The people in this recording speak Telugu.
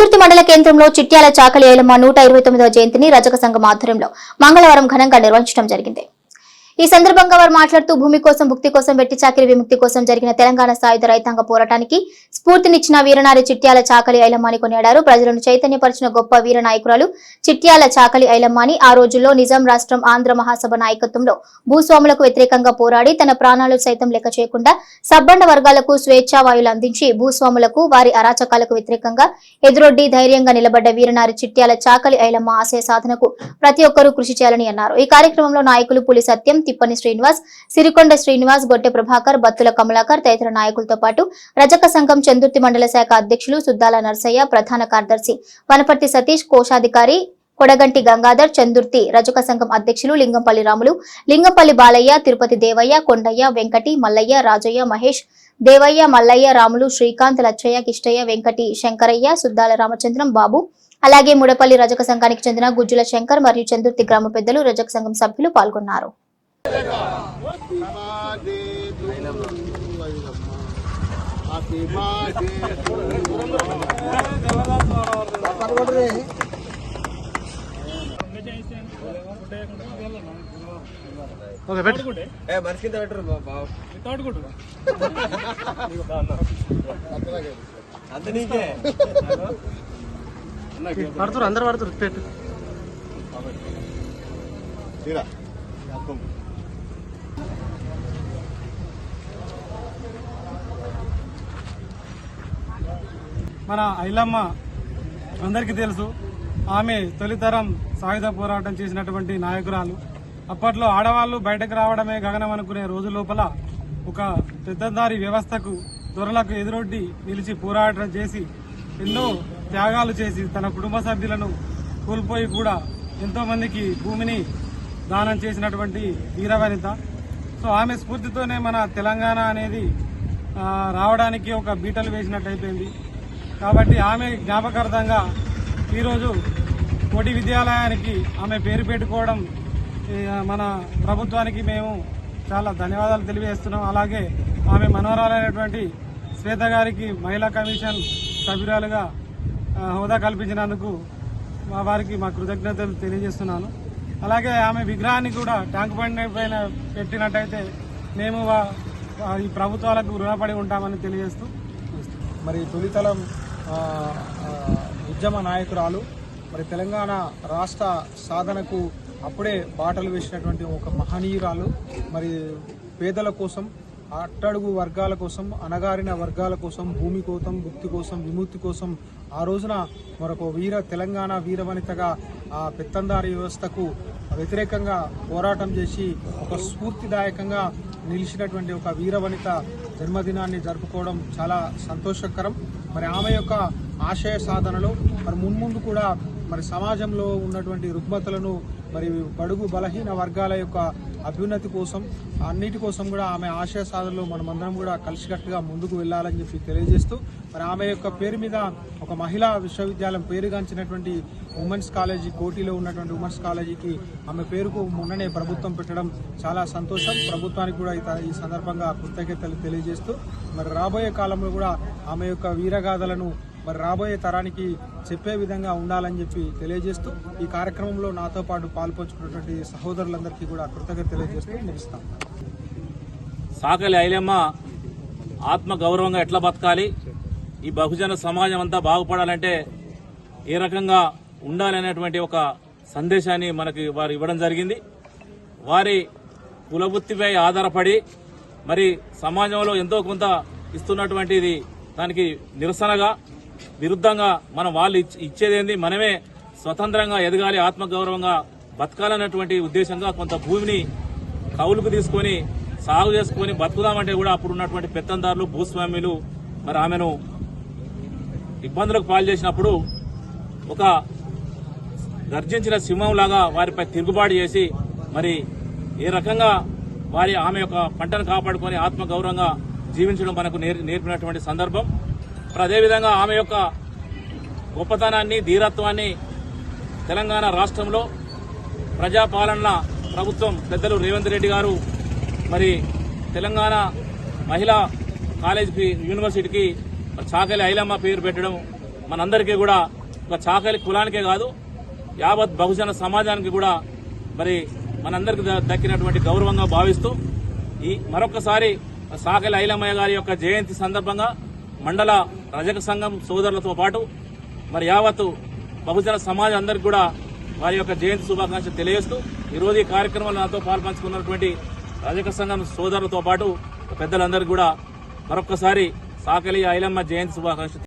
చందుర్తి మండల కేంద్రంలో చిట్యాల చాకలి ఏలమ్మ నూట ఇరవై తొమ్మిదవ జయంతిని రజక సంఘం ఆధ్వర్యంలో మంగళవారం ఘనంగా నిర్వహించడం జరిగింది. ఈ సందర్భంగా వారు మాట్లాడుతూ భూమి కోసం భుక్తి కోసం వెట్టి చాకరి విముక్తి కోసం జరిగిన తెలంగాణ సాయుధ రైతాంగ పోరాటానికి స్ఫూర్తినిచ్చిన వీరనారి చిట్యాల చాకలి ఐలమ్మని కొనియాడారు. ప్రజలను చైతన్యపరిచిన గొప్ప వీర నాయకురాలు చిట్యాల చాకలి ఐలమ్మని ఆ రోజుల్లో నిజాం రాష్ట్రం ఆంధ్ర మహాసభ నాయకత్వంలో భూస్వాములకు వ్యతిరేకంగా పోరాడి తన ప్రాణాలు సైతం లెక్క చేయకుండా సబ్బండ వర్గాలకు స్వేచ్ఛావాయులు అందించి భూస్వాములకు వారి అరాచకాలకు వ్యతిరేకంగా ఎదురొడ్డి ధైర్యంగా నిలబడ్డ వీరనారి చిట్యాల చాకలి ఐలమ్మ ఆశయ సాధనకు ప్రతి ఒక్కరూ కృషి చేయాలని అన్నారు. ఈ కార్యక్రమంలో నాయకులు పులి సత్యం తిప్పని శ్రీనివాస్ సిరికొండ శ్రీనివాస్ గొట్టె ప్రభాకర్ బత్తుల కమలాకర్ తదితర నాయకులతో పాటు రజక సంఘం చందుర్తి మండల శాఖ అధ్యక్షులు సుద్దాల నర్సయ్య ప్రధాన కార్యదర్శి వనపర్తి సతీష్ కోశాధికారి కొడగంటి గంగాధర్ చందుర్తి రజక సంఘం అధ్యక్షులు లింగంపల్లి రాములు లింగంపల్లి బాలయ్య తిరుపతి దేవయ్య కొండయ్య వెంకటి మల్లయ్య రాజయ్య మహేష్ దేవయ్య మల్లయ్య రాములు శ్రీకాంత్ లచ్చయ్య కిష్టయ్య వెంకటి శంకరయ్య సుద్దాల రామచంద్రం బాబు. అలాగే ముడపల్లి రజక సంఘానికి చెందిన గుజ్జుల శంకర్ మరియు చందుర్తి గ్రామ పెద్దలు రజక సంఘం సభ్యులు పాల్గొన్నారు. ఓకే పెట్టు. ఏ మనిషి కింద పెట్టరు బాబు. అంత నీకే. పడుతురు అందరు పడుతురు పెట్టు. మన ఐలమ్మ అందరికీ తెలుసు ఆమె తొలితరం సాయుధ పోరాటం చేసినటువంటి నాయకురాలు. అప్పట్లో ఆడవాళ్ళు బయటకు రావడమే గగనం అనుకునే రోజు లోపల ఒక పెద్దదారి వ్యవస్థకు దొరలకు ఎదురొడ్డి నిలిచి పోరాటం చేసి ఎన్నో త్యాగాలు చేసి తన కుటుంబ సభ్యులను కోల్పోయి కూడా ఎంతో మందికి భూమిని దానం చేసినటువంటి వీరవనిత. సో ఆమె స్ఫూర్తితోనే మన తెలంగాణ అనేది రావడానికి ఒక బీటలు వేసినట్టు అయిపోయింది కాబట్టి ఆమె జ్ఞాపకార్థంగా ఈరోజు కోటి విద్యాలయానికి ఆమె పేరు పెట్టుకోవడం మన ప్రభుత్వానికి మేము చాలా ధన్యవాదాలు తెలియజేస్తున్నాం. అలాగే ఆమె మనవరాలైనటువంటి శ్వేత గారికి మహిళా కమిషన్ సభ్యురాలుగా హోదా కల్పించినందుకు మా వారికి మా కృతజ్ఞతలు తెలియజేస్తున్నాను. అలాగే ఆమె విగ్రహాన్ని కూడా ట్యాంక్ బండ్ పైన పెట్టినట్టయితే మేము ఈ ప్రభుత్వాలకు రుణపడి ఉంటామని తెలియజేస్తూ మరి తొలితలం ఉద్యమ నాయకురాలు. మరి తెలంగాణ రాష్ట్ర సాధనకు అప్పుడే బాటలు వేసినటువంటి ఒక మహనీయురాలు. మరి పేదల కోసం అట్టడుగు వర్గాల కోసం అణగారిన వర్గాల కోసం భూమి కోసం భుక్తి కోసం విముక్తి కోసం ఆ రోజున మరొక వీర తెలంగాణ వీరవనితగా ఆ పెత్తందారి వ్యవస్థకు వ్యతిరేకంగా పోరాటం చేసి ఒక స్ఫూర్తిదాయకంగా నిలిచినటువంటి ఒక వీరవనిత జన్మదినాన్ని జరుపుకోవడం చాలా సంతోషకరం. మరి ఆమె యొక్క ఆశయ సాధనలో మరి మున్ముందు కూడా మరి సమాజంలో ఉన్నటువంటి రుగ్మతలను మరి బడుగు బలహీన వర్గాల యొక్క అభ్యున్నతి కోసం అన్నిటి కోసం కూడా ఆమె ఆశయ సాధనలో మనమందరం కూడా కలిసికట్టుగా ముందుకు వెళ్ళాలని చెప్పి తెలియజేస్తూ మరి ఆమె యొక్క పేరు మీద ఒక మహిళా విశ్వవిద్యాలయం పేరుగాంచినటువంటి ఉమెన్స్ కాలేజీ కోటిలో ఉన్నటువంటి ఉమెన్స్ కాలేజీకి ఆమె పేరుకు మొన్ననే ప్రభుత్వం పెట్టడం చాలా సంతోషం. ప్రభుత్వానికి కూడా ఈ ఈ సందర్భంగా కృతజ్ఞతలు తెలియజేస్తూ మరి రాబోయే కాలంలో కూడా ఆమె యొక్క వీరగాథలను మరి రాబోయే తరానికి చెప్పే విధంగా ఉండాలని చెప్పి తెలియజేస్తూ ఈ కార్యక్రమంలో నాతో పాటు పాల్పంచుకున్నటువంటి సహోదరులందరికీ కూడా కృతజ్ఞత తెలియజేస్తూ ముగిస్తాం. సాకలి ఐలమ్మ ఆత్మ గౌరవంగా ఎట్లా బతకాలి? ఈ బహుజన సమాజం అంతా బాగుపడాలంటే ఏ రకంగా ఉండాలనేటువంటి ఒక సందేశాన్ని మనకి వారు ఇవ్వడం జరిగింది. వారి కులవృత్తిపై ఆధారపడి మరి సమాజంలో ఎంతో కొంత ఇస్తున్నటువంటిది దానికి నిరసనగా విరుద్ధంగా మనం వాళ్ళు ఇచ్చేదేంది? మనమే స్వతంత్రంగా ఎదగాలి ఆత్మగౌరవంగా బతకాలన్నటువంటి ఉద్దేశంగా కొంత భూమిని కౌలుకు తీసుకొని సాగు చేసుకొని బతుకుదామంటే కూడా అప్పుడు ఉన్నటువంటి పెత్తందారులు భూస్వామ్యులు మరి ఆమెను ఇబ్బందులకు పాలు చేసినప్పుడు ఒక గర్జించిన సింహంలాగా వారిపై తిరుగుబాటు చేసి మరి ఏ రకంగా వారి ఆమె యొక్క పంటను కాపాడుకొని ఆత్మగౌరవంగా జీవించడం మనకు నేర్- నేర్పినటువంటి సందర్భం. మరి అదేవిధంగా ఆమె యొక్క గొప్పతనాన్ని ధీరత్వాన్ని తెలంగాణ రాష్ట్రంలో ప్రజాపాలన ప్రభుత్వం పెద్దలు రేవంత్ రెడ్డి గారు మరి తెలంగాణ మహిళా కాలేజీకి యూనివర్సిటీకి చాకలి ఐలమ్మ పేరు పెట్టడం మనందరికీ కూడా ఒక చాకలి కులానికే కాదు యావత్ బహుజన సమాజానికి కూడా మరి మనందరికి దక్కినటువంటి గౌరవంగా భావిస్తూ ఈ మరొకసారి సాకలి ఐలమ్మయ్య గారి యొక్క జయంతి సందర్భంగా మండల రజక సంఘం సోదరులతో పాటు మరి యావత్తు బహుజన సమాజం అందరికి కూడా వారి యొక్క జయంతి శుభాకాంక్షలు తెలియజేస్తూ ఈరోజు ఈ కార్యక్రమంలో నాతో పాల్పంచుకున్నటువంటి రజక సంఘం సోదరులతో పాటు పెద్దలందరికీ కూడా మరొకసారి సాకలి ఐలమ్మ జయంతి శుభాకాంక్షలు